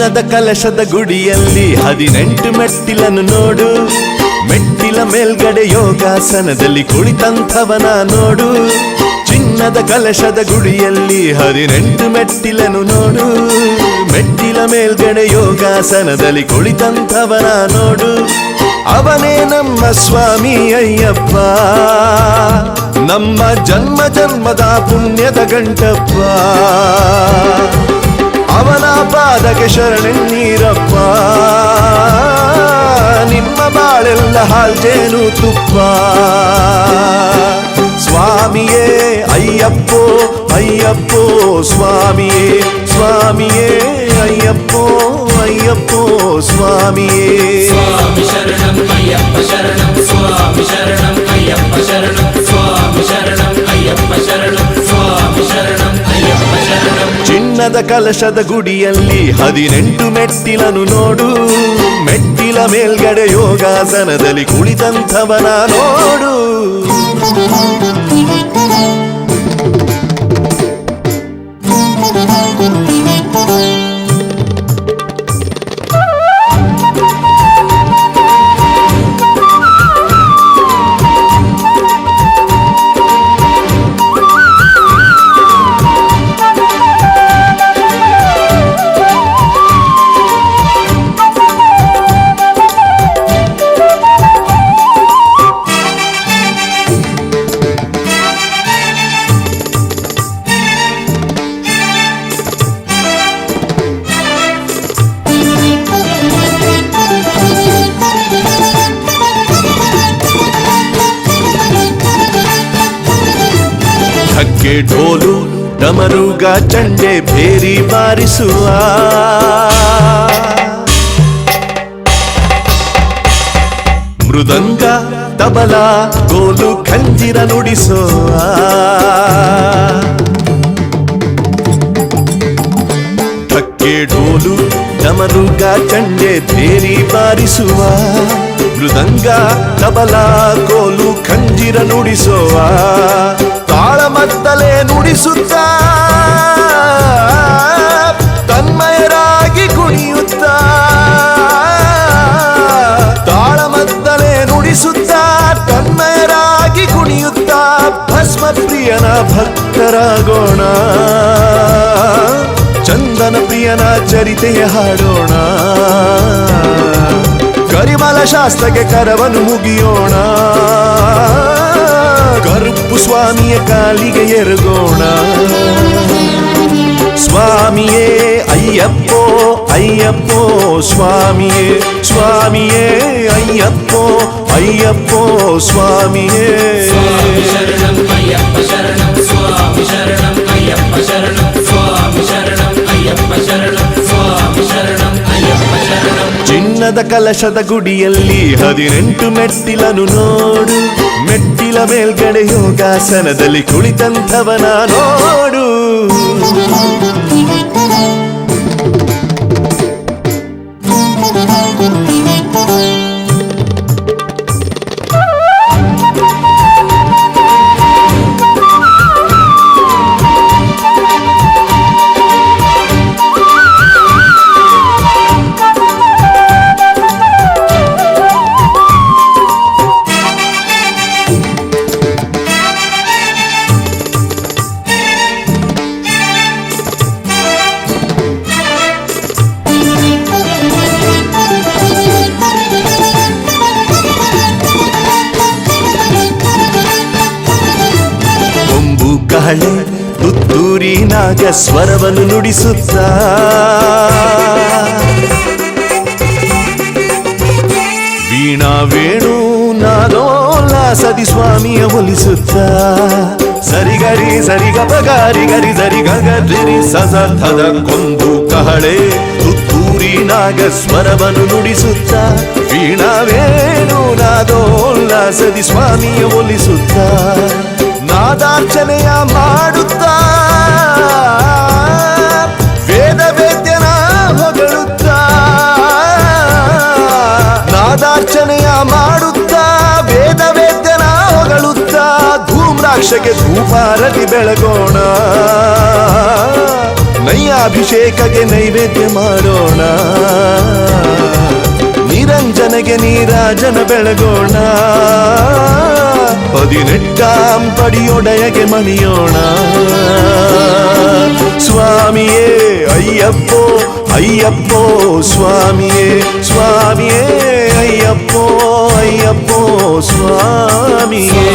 ಚಿನ್ನದ ಕಲಶದ ಗುಡಿಯಲ್ಲಿ ಹದಿನೆಂಟು ಮೆಟ್ಟಿಲನ್ನು ನೋಡು. ಮೆಟ್ಟಿಲ ಮೇಲ್ಗಡೆ ಯೋಗಾಸನದಲ್ಲಿ ಕುಳಿತಂಥವನ ನೋಡು. ಚಿನ್ನದ ಕಲಶದ ಗುಡಿಯಲ್ಲಿ ಹದಿನೆಂಟು ಮೆಟ್ಟಿಲನ್ನು ನೋಡು. ಮೆಟ್ಟಿಲ ಮೇಲ್ಗಡೆ ಯೋಗಾಸನದಲ್ಲಿ ಕುಳಿತಂಥವನ ನೋಡು. ಅವನೇ ನಮ್ಮ ಸ್ವಾಮಿ ಅಯ್ಯಪ್ಪ. ನಮ್ಮ ಜನ್ಮ ಜನ್ಮದ ಪುಣ್ಯದ ಗಂಟಪ್ಪ. ಅವನ ಪಾದಕ್ಕೆ ಶರಣೆನ್ನೀರಪ್ಪ ನಿಮ್ಮ ಬಾಳೆಲ್ಲ ಹಾಲ್ಜೇನು ತುಪ್ಪ ಸ್ವಾಮಿಯೇ ಅಯ್ಯಪ್ಪೋ ಅಯ್ಯಪ್ಪೋ ಸ್ವಾಮಿಯೇ ಸ್ವಾಮಿಯೇ ಅಯ್ಯಪ್ಪೋ ಅಯ್ಯಪ್ಪೋ ಸ್ವಾಮಿಯೇ ಸ್ವಾಮಿ ಶರಣಂ ಅಯ್ಯಪ್ಪ ಶರಣಂ ಸ್ವಾಮಿ ಶರಣಂ ಅಯ್ಯಪ್ಪ ಶರಣಂ ಸ್ವಾಮಿ ಶರಣಂ ಅಯ್ಯಪ್ಪ ಶರಣಂ ಚಿನ್ನದ ಕಲಶದ ಗುಡಿಯಲ್ಲಿ ಹದಿನೆಂಟು ಮೆಟ್ಟಿಲನು ನೋಡು. ಮೆಟ್ಟಿಲ ಮೇಲ್ಗಡೆ ಯೋಗಾಸನದಲ್ಲಿ ಕುಳಿತಂಥವನ ನೋಡು. ಢಕ್ಕೆ ಢೋಲು ಡಮರುಗ ಚಂಡೆ ಭೇರಿ ಬಾರಿಸುವ ಮೃದಂಗ ತಬಲ ಗೋಲು ಖಂಜಿರ ನುಡಿಸುವ ಠಕ್ಕೆ ಢೋಲು ಡಮರುಗ ಚಂಡೆ ಭೇರಿ ಬಾರಿಸುವ ಮೃದಂಗ ತಬಲ ಕೋಲು ಖಂಜಿರ ನುಡಿಸುವ ತಾಳಮದ್ದಲೆ ನುಡಿಸುತ್ತ, ತನ್ಮಯರಾಗಿ ಕುಣಿಯುತ್ತ ತಾಳಮದ್ದಲೆ ನುಡಿಸುತ್ತ, ತನ್ಮಯರಾಗಿ ಕುಣಿಯುತ್ತ ಭಸ್ಮ ಪ್ರಿಯನ ಭಕ್ತರಾಗೋಣ ಚಂದನ ಪ್ರಿಯನ ಚರಿತೆಯ ಹಾಡೋಣ. ಕರಿಮಲ ಶಾಸ್ತ್ರಕ್ಕೆ ಕರವನ್ನು ಮುಗಿಯೋಣ. கருப்பு சுவாமிய காலிக எருகோணா சுவாமியே ஐயப்போ ஐயப்போ சுவாமியே சுவாமியே ஐயப்போ ஐயப்போ சுவாமியே சரணம் ஐயப்ப சரணம் சுவாமி சரணம் ஐயப்ப சரணம் சுவாமி சரணம் ஐயப்ப சரணம் சுவாமி சரணம் ஐயப்ப சரணம் ಚಿನ್ನದ ಕಲಶದ ಗುಡಿಯಲ್ಲಿ ಹದಿನೆಂಟು ಮೆಟ್ಟಿಲನು ನೋಡು ಮೆಟ್ಟ ಮೆಟ್ಟಿಲ ಮೇಲ್ಗಡೆ ಯೋಗಾಸನದಲ್ಲಿ ಕುಳಿತಂಥವನ ನೋಡು. ಕೊಂಬು ಕಹಳೆ ತುತ್ತೂರಿ ನಾಗ ಸ್ವರವನ್ನು ನುಡಿಸುತ್ತ. ವೀಣಾ ವೇಣು ನಾದೋಲ್ಲಾಸದಿ ಸ್ವಾಮಿಯ ಒಲಿಸುತ್ತ ಸರಿಗರಿ, ಸರಿಗ ಬಗಾರಿ ಗರಿ ಸರಿ ಗಗರಿ ಸಸಥದ ಕೊಂದು ಕಹಳೆ ತುತ್ತೂರಿ ನಾಗ ಸ್ವರವನ್ನು ನುಡಿಸುತ್ತ. ವೀಣಾ ವೇಣು ನಾದೋಲ್ಲಾಸದಿ ಸ್ವಾಮಿಯ ಒಲಿಸುತ್ತ ನಾದಾರ್ಚನೆಯ ಮಾಡುತ್ತ. ವೇದ ವೇದ್ಯನ ಹೊಗಳುತ್ತಾ. ನಾದಾರ್ಚನೆಯ ಮಾಡುತ್ತಾ. ವೇದ ವೇದ್ಯನ ಹೊಗಳುತ್ತಾ. ಧೂಮ್ರಾಕ್ಷಗೆ ಧೂಪಾರತಿ ಬೆಳಗೋಣ. ನೈಯಾಭಿಷೇಕಗೆ ನೈವೇದ್ಯ ಮಾಡೋಣ. ನಿರಂಜನೆಗೆ ನೀರಾಜನ ಬೆಳಗೋಣ. பதினெட்டாம் படியுடைய மணியோனா சுவாமியே ஐயப்போ ஐயப்போ சுவாமியே சுவாமியே ஐயப்போ ஐயப்போ சுவாமியே.